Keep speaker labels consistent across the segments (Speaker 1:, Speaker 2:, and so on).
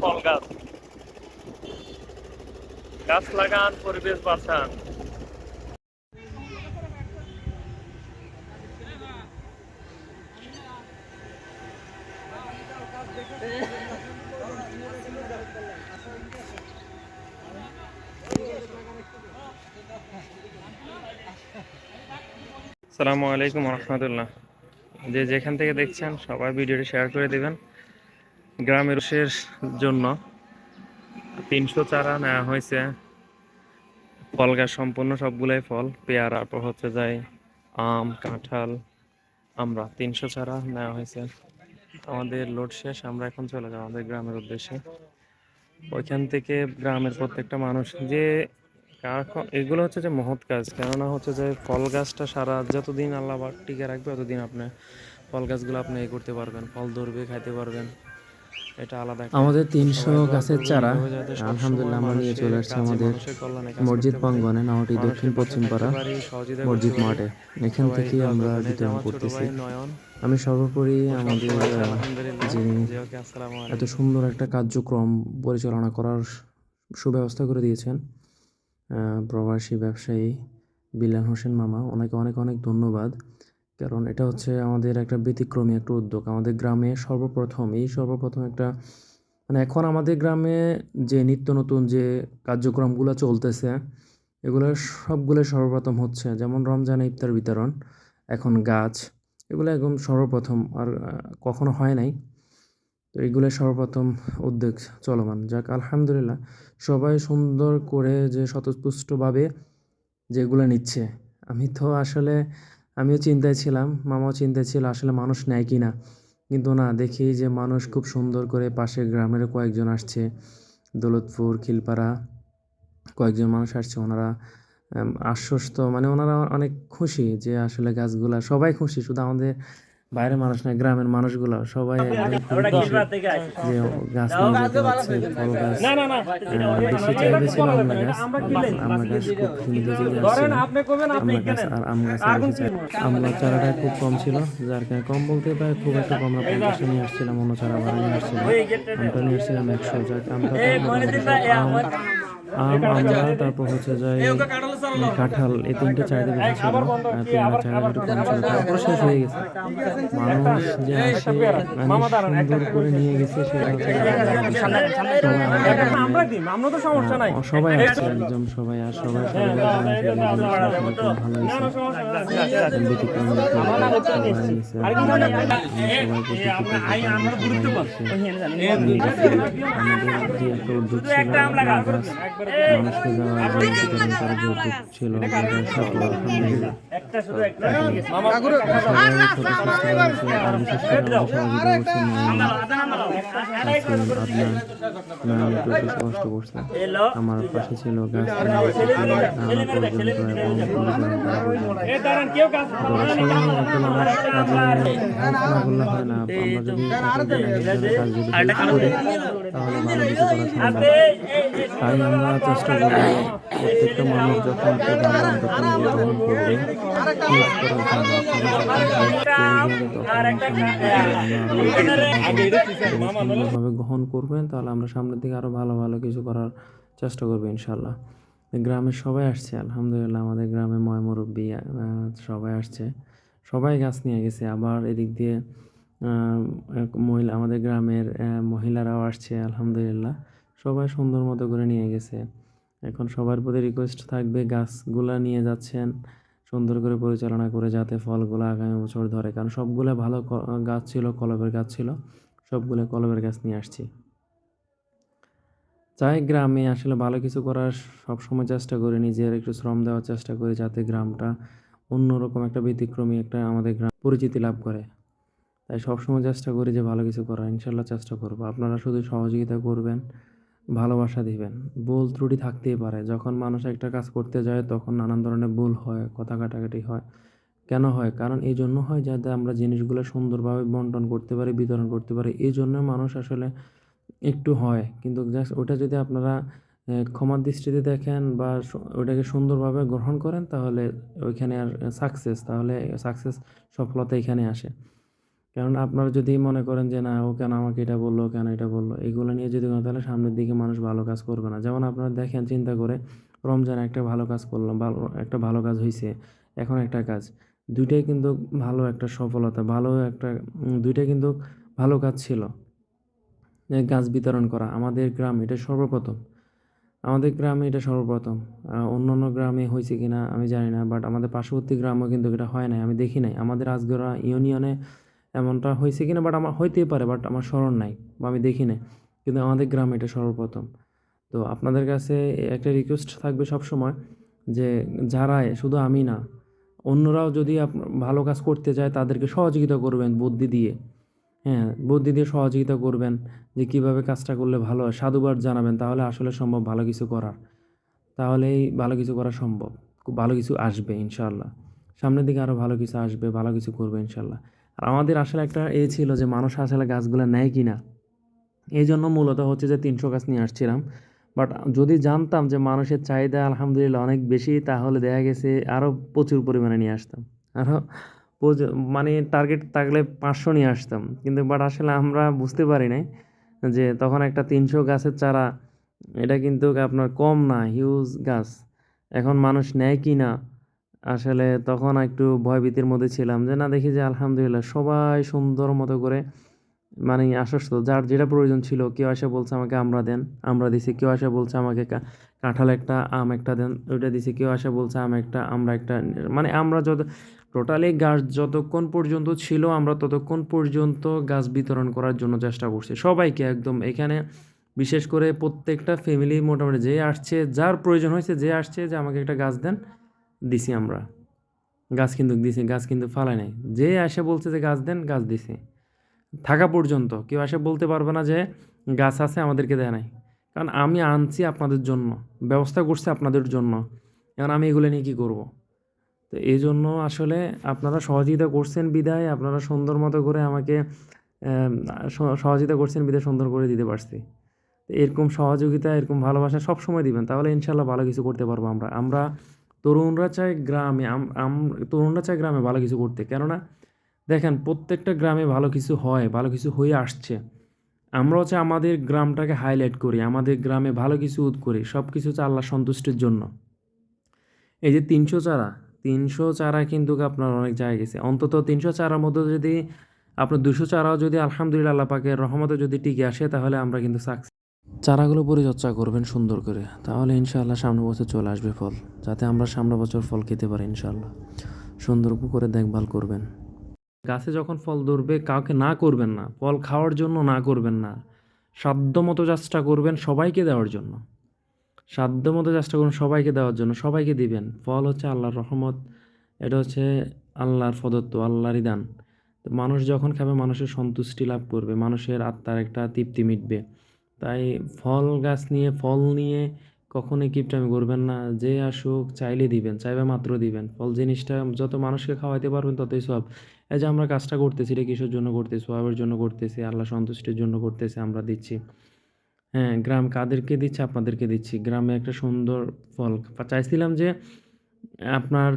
Speaker 1: ফল গাছ। গাছ লাগান, পরিবেশ বাঁচান। আসসালামু আলাইকুম, রহমতুল্লাহ। যে যেখান থেকে দেখছেন সবাই ভিডিওটি শেয়ার করে দিবেন। গ্রামের শেষ জন্য তিনশো চারা নেওয়া হয়েছে। ফল গাছ সম্পূর্ণ সবগুলাই ফল, পেয়ারা, তারপর হচ্ছে যায় আম, কাঁঠাল, আমরা তিনশো চারা নেওয়া হয়েছে। আমাদের লোড শেষ, আমরা এখন চলে যাব আমাদের গ্রামের উদ্দেশ্যে। ওইখান থেকে গ্রামের প্রত্যেকটা মানুষ যে এগুলো হচ্ছে যে মহৎ কাজ, কেননা হচ্ছে যে ফল গাছটা সারা যতদিন আল্লাহ টিকে রাখবে ততদিন আপনি ফল গাছগুলো আপনি এ করতে পারবেন, ফল ধরবে, খাইতে পারবেন। এটা আলাদা
Speaker 2: আমাদের তিনশো গাছের চারা। আলহামদুলিল্লাহ আমরা নিয়ে চলে আসছি আমাদের মসজিদ প্রাঙ্গনে নাওটি দক্ষিণ পশ্চিম পাড়া মসজিদ মাঠে। এখান থেকে আমরা বিতরণ করতেছি। আমি সর্বোপরি আমাদের। যিনি এত সুন্দর একটা কার্যক্রম পরিচালনা করার সুব্যবস্থা করে দিয়েছেন আহ, প্রবাসী ব্যবসায়ী বিলাল হোসেন মামা। ওনাকে অনেক অনেক ধন্যবাদ। কারণ এটা হচ্ছে আমাদের একটা ব্যতিক্রমী একটা উদ্যোগ। আমাদের গ্রামে সর্বপ্রথম এই সর্বপ্রথম একটা মানে এখন আমাদের গ্রামে যে নিত্য নতুন যে কার্যক্রমগুলো চলতেছে, এগুলো সবগুলো সর্বপ্রথম হচ্ছে যেমন রমজানে ইফতার বিতরণ, এখন গাছ, এগুলো একদম সর্বপ্রথম আর কখনো হয় নাই। তো এইগুলো সর্বপ্রথম উদ্যোগ চলমান। যাক, আলহামদুলিল্লাহ, সবাই সুন্দর করে যে স্বতঃস্ফূর্তভাবে যেগুলো নিচ্ছে। আমি তো আসলে আমিও চিন্তায় ছিলাম, মামাও চিন্তায় ছিল আসলে মানুষ নেয় কি না কিন্তু না, দেখি যে মানুষ খুব সুন্দর করে পাশের গ্রামের কয়েকজন আসছে। দৌলতপুর, খিলপাড়া, কয়েকজন মানুষ আসছে। ওনারা আশ্বস্ত মানে ওনারা অনেক খুশি যে আসলে গাছগুলা সবাই খুশি। শুধু আমাদের বাইরের মানুষ না গ্রামের মানুষগুলো সবাই যে গাছ পারছে ফল গাছ। বেশি চাহিদা ছিল আমরা গাছ আমরা গাছ খুব গাছ। আর আম গাছ আমরা চারাটা খুব কম ছিল যার কারণে কম বলতে প্রায় খুব একটা কম আমরা পঞ্চাশে নিয়ে আসছিলাম অন্য চারা ভাড়া নিয়ে আসছিলাম। আমটা নিয়ে আসছিলাম। একশো যাক আমটা আম আম আমরা তারপর হচ্ছে যে কাঁঠাল এই তিনটে চাহিদা বেশি ছিল। পেয়ারা শেষ হয়ে গেছে। মানুষ যে আসে মানে সুন্দর করে নিয়ে গেছে সেটা সবাই আসছে একদম সবাই আর সবাই ভালো হয়ে গেছে। আমরা সবাই প্রতি আমাদের যে একটা উদ্যোগ ছিল আমরা গাছ মানুষকে দেওয়ার যে ছিল করছেন আমার পাশে ছিল গাছ হয় না আমরা যদি তাহলে ভালো কিছু করা সম্ভব তাই আমরা চেষ্টা করব প্রত্যেকটা মানুষ যখন প্রধান উদ্যোগ গ্রহণ করবে করবেন গ্রহণ তাহলে আমরা সামনের দিকে আরও ভালো ভালো কিছু করার চেষ্টা করব ইনশাল্লাহ গ্রামের সবাই আসছে আলহামদুলিল্লাহ। আমাদের গ্রামে ময় মুরব্বী সবাই আসছে। সবাই গাছ নিয়ে গেছে আবার এদিক দিয়ে এক মহিলা আমাদের গ্রামের মহিলারাও আসছে আলহামদুলিল্লাহ। সবাই সুন্দর মতো করে নিয়ে গেছে। এখন সবার প্রতি রিকোয়েস্ট থাকবে, গাছগুলা নিয়ে যাচ্ছেন, সুন্দর করে পরিচালনা করে যাতে ফলগুলো আগামী বছর ধরে, কারণ সবগুলো ভালো গাছ ছিল, কলবের গাছ ছিল, সবগুলো কলবের গাছ নিয়ে আসছি। চাই গ্রামে আসলে ভালো কিছু করার সবসময় চেষ্টা করি, নিজের একটু শ্রম দেওয়ার চেষ্টা করি যাতে গ্রামটা অন্যরকম একটা ব্যতিক্রমী একটা আমাদের গ্রাম পরিচিতি লাভ করে। তাই সবসময় চেষ্টা করি যে ভালো কিছু করার, ইনশাল্লাহ চেষ্টা করব। আপনারা শুধু সহযোগিতা করবেন ভালোবাসা দিবেন। ভুল ত্রুটি থাকতেই পারে। যখন মানুষ একটা কাজ করতে যায়, তখন নানান ধরনের ভুল হয়, কথা কাটাকাটি হয়। কেন হয়? কারণ এই জন্য হয় যাতে আমরা জিনিসগুলো সুন্দরভাবে বন্টন করতে পারি, বিতরণ করতে পারি। এই জন্য মানুষ আসলে একটু হয়। কিন্তু জাস্ট ওটা যদি আপনারা ক্ষমার দৃষ্টিতে দেখেন বা ওটাকে সুন্দরভাবে গ্রহণ করেন, তাহলে ওইখানে আর সাকসেস তাহলে সাকসেস সফলতা এখানে আসে। কারণ আপনারা যদি মনে করেন যে, না, ও কেন আমাকে এটা বলল কেন এটা বলল? এগুলো নিয়ে যদি তাহলে সামনের দিকে মানুষ ভালো কাজ করবে না। যেমন আপনারা দেখেন, চিন্তা করে রমজানে একটা ভালো কাজ করলাম, ভালো, একটা ভালো কাজ হয়েছে এখন একটা কাজ। দুইটাই কিন্তু ভালো একটা সফলতা, ভালো একটা দুইটাই কিন্তু ভালো কাজ ছিল। গাছ বিতরণ করা, আমাদের গ্রাম এটা সর্বপ্রথম। আমাদের গ্রামে এটা সর্বপ্রথম। অন্য অন্য গ্রামে হয়েছে কি না আমি জানি না, বাট আমাদের পার্শ্ববর্তী গ্রামেও কিন্তু এটা হয় নাই, আমি দেখি নাই। আমাদের আজগরা ইউনিয়নে এমনটা হয়েছে কিনা বাট আমার, হইতেই পারে বাট আমার স্মরণ নাই, বা আমি দেখি নাই। কিন্তু আমাদের গ্রামে এটা সর্বপ্রথম। তো আপনাদের কাছে একটা রিকোয়েস্ট থাকবে সব সময় যে যারা, শুধু আমি না, অন্যরাও যদি ভালো কাজ করতে চায় তাদেরকে সহযোগিতা করবেন বুদ্ধি দিয়ে। হ্যাঁ বুদ্ধি দিয়ে সহযোগিতা করবেন, যে কীভাবে কাজটা করলে ভালো হয়। সাধুবাদ জানাবেন, তাহলে আসলে সম্ভব ভালো কিছু করার। তাহলেই ভালো কিছু করা সম্ভব। খুব ভালো কিছু আসবে ইনশাল্লাহ সামনের দিকে আরও ভালো কিছু আসবে, ভালো কিছু করবে ইনশাল্লাহ আর আমাদের আসলে একটা এ ছিল যে মানুষ আসলে গাছগুলো নেয় কি না এই জন্য মূলত হচ্ছে যে তিনশো গাছ নিয়ে আসছিলাম। বাট যদি জানতাম যে মানুষের চাহিদা আলহামদুলিল্লাহ অনেক বেশি, তাহলে দেখা গেছে আরও প্রচুর পরিমাণে নিয়ে আসতাম। আরও মানে টার্গেট থাকলে পাঁচশো নিয়ে আসতাম। কিন্তু বাট আসলে আমরা বুঝতে পারি নাই যে তখন একটা তিনশো গাছের চারা, এটা কিন্তু আপনার কম না হিউজ গাছ। এখন মানুষ নেয় কি না আসলে তখন একটু ভয়ভীতির মধ্যে ছিলাম যে, না, দেখি যে আলহামদুলিল্লাহ সবাই সুন্দর মতো করে মানে আশ্বস্ত, যার যেটা প্রয়োজন ছিল, কেউ এসে বলছে আমাকে আমরা দেন, আমরা দিছি, কেউ এসে বলছে আমাকে কাঁঠাল একটা, আম একটা দেন, ওইটা দিছি, কেউ এসে বলছে আম একটা, আমরা একটা মানে আমরা যত, টোটালি গাছ যতক্ষণ পর্যন্ত ছিল, আমরা ততক্ষণ পর্যন্ত গাছ বিতরণ করার জন্য চেষ্টা করছি। সবাইকে একদম এখানে, বিশেষ করে প্রত্যেকটা ফ্যামিলি মোটামুটি যে আসছে, যার প্রয়োজন হয়েছে, যে আসছে, যে আমাকে একটা গাছ দেন দিছি আমরা। গাছ কিন্তু দিছি, গাছ কিন্তু ফালাই নাই। যে আসে বলছে যে গাছ দেন, গাছ দিছি। থাকা পর্যন্ত, কেউ আসে বলতে পারবে না যে গাছ আছে, আমাদেরকে দেয় নাই। কারণ আমি আনছি আপনাদের জন্য, ব্যবস্থা করছি আপনাদের জন্য। এখন আমি এগুলো নিয়ে কী করব? তো এই জন্য আসলে আপনারা সহযোগিতা করছেন বিদায়, আপনারা সুন্দর মতো করে আমাকে সহযোগিতা করছেন বিদায় সুন্দর করে দিতে পারছি। এরকম সহযোগিতা, এরকম ভালোবাসা সব সময় দিবেন, তাহলে ইনশাল্লাহ ভালো কিছু করতে পারব আমরা। আমরা তরুণরা চাই গ্রামে তরুণরা চাই গ্রামে ভালো কিছু করতে। কেননা, দেখেন, প্রত্যেকটা গ্রামে ভালো কিছু হয়, ভালো কিছু হয়ে আসছে। আমরা হচ্ছে আমাদের গ্রামটাকে হাইলাইট করি, আমাদের গ্রামে ভালো কিছু উদ করি সব কিছু হচ্ছে আল্লাহ সন্তুষ্টির জন্য। এই যে তিনশো চারা তিনশো চারা কিন্তু আপনার অনেক জায়গায় গেছে। অন্তত তিনশো চারার মধ্যে যদি আপনার দুশো চারাও যদি আলহামদুলিল্লাহ আল্লাহ পাকের রহমতে যদি টিকে আসে, তাহলে আমরা কিন্তু সাকসেস চারাগুলো পরিচর্যা করবেন সুন্দর করে। তাহলে ইনশাআল্লাহ সামনের বছর চলে আসবে ফল, যাতে আমরা সামনের বছর ফল খেতে পারি ইনশাআল্লাহ। সুন্দর করে দেখভাল করবেন। গাছে যখন ফল ধরবে, কাউকে না করবেন না, ফল খাওয়ার জন্য না করবেন না। সাধ্য মতো চেষ্টা করবেন সবাইকে দেওয়ার জন্য। সাধ্য মতো চেষ্টা করুন সবাইকে দেওয়ার জন্য, সবাইকে দিবেন। ফল হচ্ছে আল্লাহর রহমত, এটা হচ্ছে আল্লাহর প্রদত্ত, আল্লাহরই দান। মানুষ যখন খাবে, মানুষের সন্তুষ্টি লাভ করবে, মানুষের আত্মার একটা তৃপ্তি মিটবে। তাই ফল গাছ নিয়ে, ফল নিয়ে কখনোই কিপটামি করবেন না। যে আসুক, চাইলে দিবেন, চাইবে মাত্র দিবেন। ফল জিনিসটা যত মানুষকে খাওয়াইতে পারবেন ততই সব। এই যে আমরা কাজটা করতেছি, এটা কিসের জন্য করতেছি? সবের জন্য করতেছি, আল্লাহ সন্তুষ্টির জন্য করতেছি আমরা দিচ্ছি। হ্যাঁ গ্রাম কাদেরকে দিচ্ছে, আপনাদেরকে দিচ্ছি। গ্রামে একটা সুন্দর ফল। চাইছিলাম যে আপনার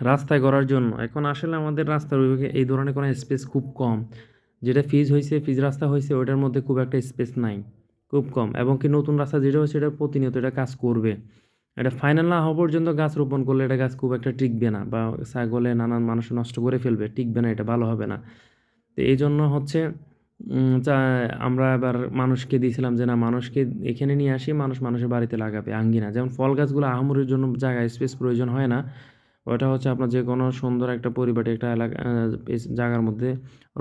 Speaker 2: রাস্তায় করার জন্য। এখন আসলে আমাদের রাস্তার এই ধরনের কোনো স্পেস খুব কম। যেটা ফিজ হয়েছে ফিজ রাস্তা হয়েছে ওইটার মধ্যে খুব একটা স্পেস নাই, খুব কম। এবং কি নতুন রাস্তা যেটা হচ্ছে এটা প্রতিনিয়ত এটা কাজ করবে। এটা ফাইনাল না হওয়া পর্যন্ত গাছ রোপণ করলে এটা গাছ খুব একটা টিকবে না বা ছাগলে নানান মানুষ নষ্ট করে ফেলবে, টিকবে না, এটা ভালো হবে না। তো এই জন্য হচ্ছে আমরা এবার মানুষকে দিয়েছিলাম যে না, মানুষকে এখানে নিয়ে আসি, মানুষ মানুষের বাড়িতে লাগাবে, আঙ্গিনা। যেমন ফল গাছগুলো আহামরির জন্য জায়গায় স্পেস প্রয়োজন হয় না ওটা হচ্ছে আপনার যে কোনো সুন্দর একটা পরিপাটি একটা এলাকা জায়গার মধ্যে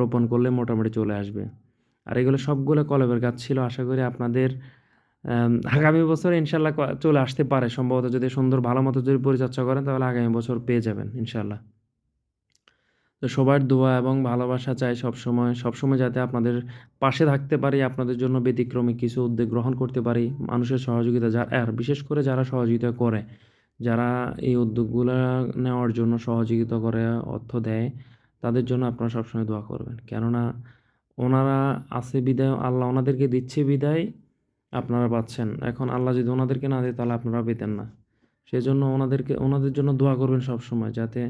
Speaker 2: রোপণ করলে মোটামুটি চলে আসবে। আর এগুলো সবগুলো কলবের গাছ ছিল, আশা করি আপনাদের আগামী বছর ইনশাল্লাহ চলে আসতে পারে। সম্ভবত যদি সুন্দর ভালো মতো যদি পরিচর্যা করেন, তাহলে আগামী বছর পেয়ে যাবেন ইনশাল্লাহ। তো সবার দোয়া এবং ভালোবাসা চাই সবসময় সবসময় যাতে আপনাদের পাশে থাকতে পারি, আপনাদের জন্য ব্যতিক্রমী কিছু উদ্যোগ গ্রহণ করতে পারি, মানুষের সহযোগিতা যা আর বিশেষ করে যারা সহযোগিতা করে। যারা এই উদ্যোগগুলো নেওয়ার জন্য সহযোগিতা করে, অর্থ দেয়, তাদের জন্য আপনারা সবসময় দোয়া করবেন। কেননা ওনারা আছে বিদায়, আল্লাহ ওনাদেরকে দিচ্ছে বিদায়, আপনারা পাচ্ছেন। এখন আল্লাহ যদি ওনাদেরকে না দেয়, তাহলে আপনারা পেতেন না। সেই জন্য ওনাদেরকে, ওনাদের জন্য দোয়া করবেন সব সময় যাতে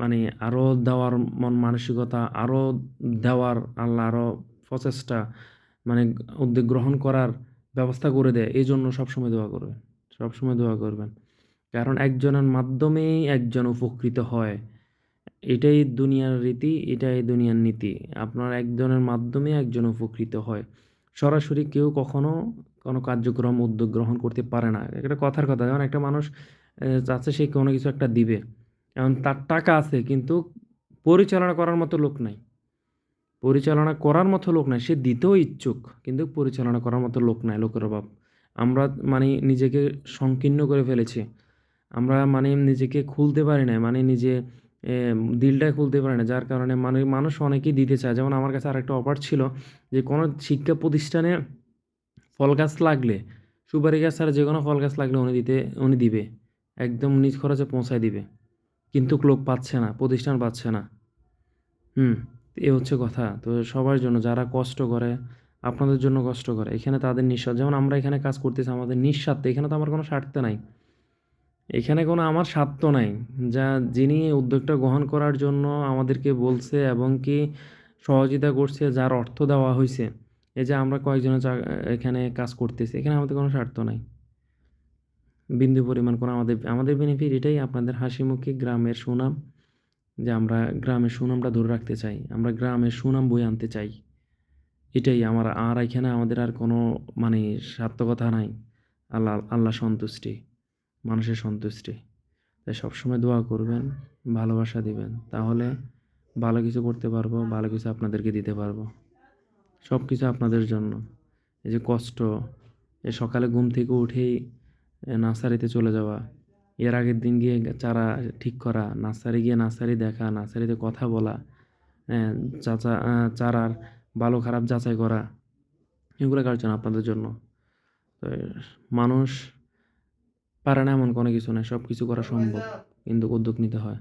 Speaker 2: মানে আরও দেওয়ার মন মানসিকতা আরও দেওয়ার আল্লাহ আরও প্রচেষ্টা মানে উদ্যোগ গ্রহণ করার ব্যবস্থা করে দেয়। এই জন্য সবসময় দোয়া করবেন। সবসময় দোয়া করবেন। কারণ একজনের মাধ্যমেই একজন উপকৃত হয়। এটাই দুনিয়ার রীতি, এটাই দুনিয়ার নীতি। আপনার একজনের মাধ্যমে একজন উপকৃত হয়। সরাসরি কেউ কখনো কোনো কার্যক্রম উদ্যোগ গ্রহণ করতে পারে না। এটা কথার কথা, যেমন একটা মানুষ চাচ্ছে সে কোনো কিছু একটা দিবে। এখন তার টাকা আছে, কিন্তু পরিচালনা করার মতো লোক নাই। পরিচালনা করার মতো লোক নাই। সে দিতেও ইচ্ছুক, কিন্তু পরিচালনা করার মতো লোক নাই, লোকের অভাব। আমরা মানে নিজেকে সংকীর্ণ করে ফেলেছি। আমরা মানে নিজেকে খুলতে পারি না মানে নিজে দিলটা খুলতে পারি না। যার কারণে মানে মানুষ অনেকেই দিতে চায়। যেমন আমার কাছে আরেকটা অফার ছিল যে, কোনো শিক্ষা প্রতিষ্ঠানে ফল গাছ লাগলে, সুপারি গাছ ছাড়া যে কোনো ফল গাছ লাগলে উনি দিতে, উনি দিবে। একদম নিজ খরচে পৌঁছায় দিবে। কিন্তু লোক পাচ্ছে না, প্রতিষ্ঠান পাচ্ছে না। হুম, এ হচ্ছে কথা। তো সবার জন্য যারা কষ্ট করে আপনাদের জন্য কষ্টকর। এখানে তাদের নিঃস্বার্থ। যেমন আমরা এখানে কাজ করতেছি, আমাদের নিঃস্বার্থে। এখানে তো আমার কোনো স্বার্থ নাই। এখানে কোনো আমার স্বার্থ নাই। যা, যিনি উদ্যোগটা গ্রহণ করার জন্য আমাদেরকে বলছে এবং কি সহযোগিতা করছে, যার অর্থ দেওয়া হয়েছে। এই যে আমরা কয়েকজনে এখানে কাজ করতেছি, এখানে আমাদের কোনো স্বার্থ নাই। বিন্দু পরিমাণ কোনো আমাদের আমাদের বেনিফিট এটাই আপনাদের হাসিমুখী গ্রামের সুনাম, যে আমরা গ্রামের সুনামটা ধরে রাখতে চাই। আমরা গ্রামের সুনাম বই আনতে চাই। এটাই আমার, আর এখানে আমাদের আর কোনো মানে সার্থকতা নাই। আল্লাহ আল্লাহ সন্তুষ্টি, মানুষের সন্তুষ্টি। তাই সবসময় দোয়া করবেন, ভালোবাসা দিবেন। তাহলে ভালো কিছু করতে পারব, ভালো কিছু আপনাদেরকে দিতে পারব। সব কিছু আপনাদের জন্য। এই যে কষ্ট, এই সকালে ঘুম থেকে উঠেই নার্সারিতে চলে যাওয়া। এর আগের দিন গিয়ে চারা ঠিক করা, নার্সারি গিয়ে নার্সারি দেখা, নার্সারিতে কথা বলা। চাচা চারার ভালো, খারাপ যাচাই করা, এগুলো কার জন্য? আপনাদের জন্য। তো মানুষ পারে না এমন কোনো কিছু নয় সব কিছু করা সম্ভব। কিন্তু উদ্যোগ নিতে হয়।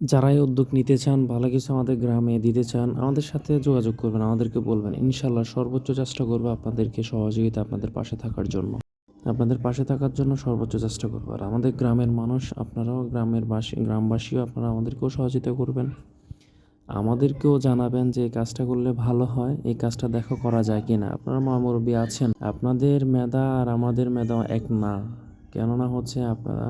Speaker 2: যারাই উদ্যোগ নিতে চান, ভালো কিছু আমাদের গ্রামে দিতে চান, আমাদের সাথে যোগাযোগ করবেন, আমাদেরকে বলবেন। ইনশাল্লাহ সর্বোচ্চ চেষ্টা করব আপনাদেরকে সহযোগিতা আপনাদের পাশে থাকার জন্য। আপনাদের পাশে থাকার জন্য সর্বোচ্চ চেষ্টা করব। আর আমাদের গ্রামের মানুষ, আপনারাও গ্রামের বাসী, গ্রামবাসীও আপনারা আমাদেরকেও সহযোগিতা করবেন। আমাদেরকেও জানাবেন যে এই কাজটা করলে ভালো হয়, এই কাজটা দেখো করা যায় কিনা। আপনার মা মুরব্বী আছেন। আপনাদের মেধা আর আমাদের মেধা এক না। কেননা হচ্ছে আপনারা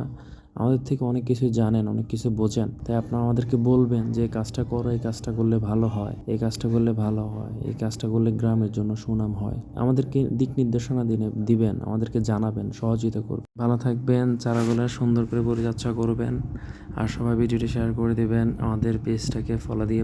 Speaker 2: আমাদের থেকে অনেক কিছু জানেন, অনেক কিছু বোঝেন। তাই আপনারা আমাদেরকে বলবেন যে, এই কাজটা করো, এই কাজটা করলে ভালো হয়, এই কাজটা করলে ভালো হয়, এই কাজটা করলে গ্রামের জন্য সুনাম হয়। আমাদেরকে দিক নির্দেশনা দিনে, দিবেন, আমাদেরকে জানাবেন, সহযোগিতা করবেন। ভালো থাকবেন, চারাগুলো সুন্দর করে পরিচর্যা করবেন, আর সবাই ভিডিওটি শেয়ার করে দেবেন। আমাদের পেজটাকে ফলো দিয়ে